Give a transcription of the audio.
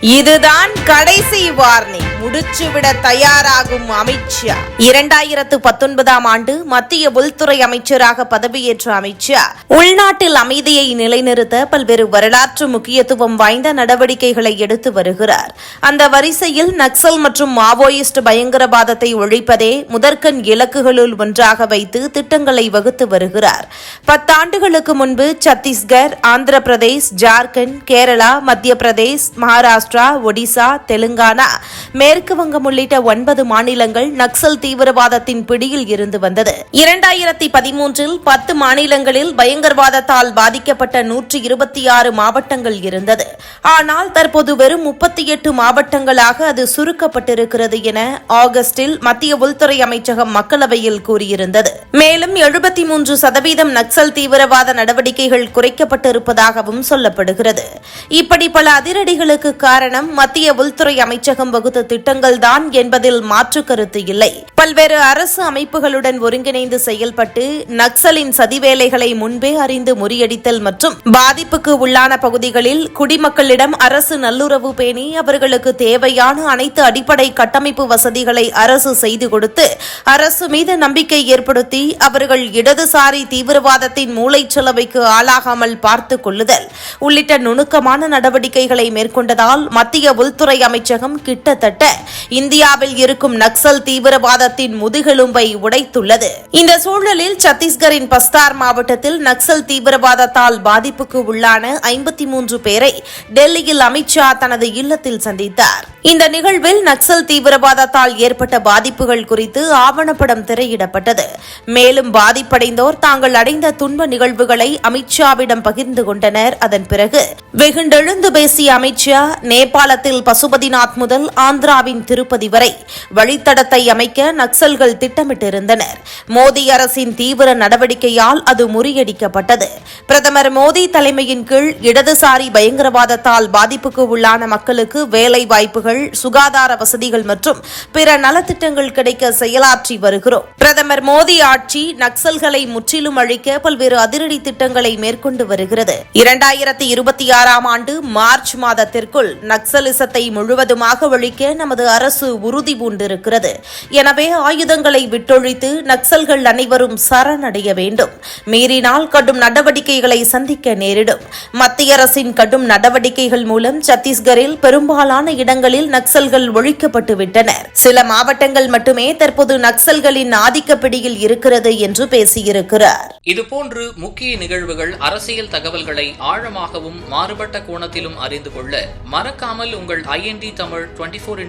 இதுதான் கடைசி வார்னிங். முடிச்சுவிட தயாராகும் அமித்ஷா. இரண்டாயிரத்து பத்தொன்பதாம் ஆண்டு மத்திய உள்துறை அமைச்சராக பதவியேற்ற அமித்ஷா உள்நாட்டில் அமைதியை நிலைநிறுத்த பல்வேறு வரலாற்று முக்கியத்துவம் வாய்ந்த நடவடிக்கைகளை எடுத்து வருகிறார். அந்த வரிசையில் நக்சல் மற்றும் மாவோயிஸ்ட் பயங்கரவாதத்தை ஒழிப்பதே முதற்கண் இலக்குகளுள் ஒன்றாக வைத்து திட்டங்களை வகுத்து வருகிறார். பத்தாண்டுகளுக்கு முன்பு சத்தீஸ்கர் ஆந்திர பிரதேஷ் ஜார்க்கண்ட் கேரளா மத்திய பிரதேஷ் மகாராஷ்டிரா ஒடிசா தெலுங்கானா மேற்கு வங்கம் உள்ளிட்ட ஒன்பது மாநிலங்கள் நக்சல் தீவிரவாதத்தின் பிடியில் இருந்து வந்தது. இரண்டாயிரத்தி பதிமூன்றில் பத்து மாநிலங்களில் பயங்கரவாதத்தால் பாதிக்கப்பட்ட நூற்றி இருபத்தி ஆறு மாவட்டங்கள் இருந்தது. ஆனால் தற்போது வெறும் முப்பத்தி எட்டு மாவட்டங்களாக அது சுருக்கப்பட்டிருக்கிறது என ஆகஸ்டில் மத்திய உள்துறை அமைச்சகம் மக்களவையில் கூறியிருந்தது. மேலும் எழுபத்தி மூன்று சதவீதம் நக்சல் தீவிரவாத நடவடிக்கைகள் குறைக்கப்பட்டிருப்பதாகவும் சொல்லப்படுகிறது. இப்படி பல அதிரடிகளுக்கு காரணம் மத்திய உள்துறை அமைச்சகம் வகுத்த திட்டங்கள் தான் என்பதில் மாற்று கருத்து இல்லை. பல்வேறு அரசு அமைப்புகளுடன் ஒருங்கிணைந்து செயல்பட்டு நக்சலின் சதிவேலைகளை முன்பே அறிந்து முறியடித்தல் மற்றும் பாதிப்புக்கு உள்ளான பகுதிகளில் குடிமக்களிடம் அரசு நல்லுறவு பேணி அவர்களுக்கு தேவையான அனைத்து அடிப்படை கட்டமைப்பு வசதிகளை அரசு செய்து கொடுத்து அரசு மீது நம்பிக்கை ஏற்படுத்தி அவர்கள் இடதுசாரி தீவிரவாதத்தின் மூளைச்சலவைக்கு ஆளாகாமல் பார்த்துக் கொள்ளுதல் உள்ளிட்ட நுணுக்கமான நடவடிக்கைகளை மேற்கொண்டதால் மத்திய உள்துறை அமைச்சகம் கிட்டத்தட்ட இந்தியாவில் இருக்கும் நக்சல் தீவிரவாதத்தின் முதுகெலும்பை உடைத்துள்ளது. இந்த சூழலில் சத்தீஸ்கரின் பஸ்தார் மாவட்டத்தில் நக்சல் தீவிரவாதத்தால் பாதிப்புக்கு உள்ளான ஐம்பத்தி மூன்று பேரை டெல்லியில் அமித்ஷா தனது இல்லத்தில் சந்தித்தார். இந்த நிகழ்வில் நக்சல் தீவிரவாதத்தால் ஏற்பட்ட பாதிப்புகள் குறித்து ஆவணப்படம் திரையிடப்பட்டது. மேலும் பாதிப்படைந்தோர் தாங்கள் அடைந்த துன்ப நிகழ்வுகளை அமித்ஷாவிடம் பகிர்ந்து கொண்டனர். அதன் பிறகு வெகுண்டெழுந்து பேசிய அமித்ஷா நேபாளத்தில் பசுபதிநாத் முதல் ஆந்திரா ஆந்திராவின் திருப்பதி வரை வழித்தடத்தை அமைக்க நக்சல்கள் திட்டமிட்டிருந்தனர். மோடி அரசின் தீவிர நடவடிக்கையால் அது முறியடிக்கப்பட்டது. பிரதமர் மோடி தலைமையின் கீழ் இடதுசாரி பயங்கரவாதத்தால் பாதிப்புக்கு உள்ளான மக்களுக்கு வேலை வாய்ப்புகள் சுகாதார வசதிகள் மற்றும் பிற நலத்திட்டங்கள் கிடைக்க செயலாற்றி வருகிறோம். பிரதமர் மோடி ஆட்சி நக்சல்களை முற்றிலும் அழிக்க பல்வேறு அதிரடி திட்டங்களை மேற்கொண்டு வருகிறது. இரண்டாயிரத்தி இருபத்தி ஆறாம் ஆண்டு மார்ச் மாதத்திற்குள் நக்சலிசத்தை முழுவதுமாக ஒழிக்க நமது அரசு உறுதி பூண்டிருக்கிறது. எனவே ஆயுதங்களை விட்டொழித்து நக்சல்கள் அனைவரும் சரணடைய வேண்டும். மீறினால் கடும் நடவடிக்கைகளை சந்திக்க நேரிடும். மத்திய அரசின் கடும் நடவடிக்கைகள் மூலம் சத்தீஸ்கரில் பெரும்பாலான இடங்களில் நக்சல்கள் ஒழிக்கப்பட்டு விட்டனர். சில மாவட்டங்கள் மட்டுமே தற்போது நக்சல்களின் ஆதிக்கப்பிடியில் இருக்கிறது என்று பேசியிருக்கிறார். இதுபோன்று முக்கிய நிகழ்வுகள் அரசியல் தகவல்களை ஆழமாகவும் மாறுபட்ட கோணத்திலும் அறிந்து கொள்ள மறக்காமல் உங்கள் IND Tamil twenty four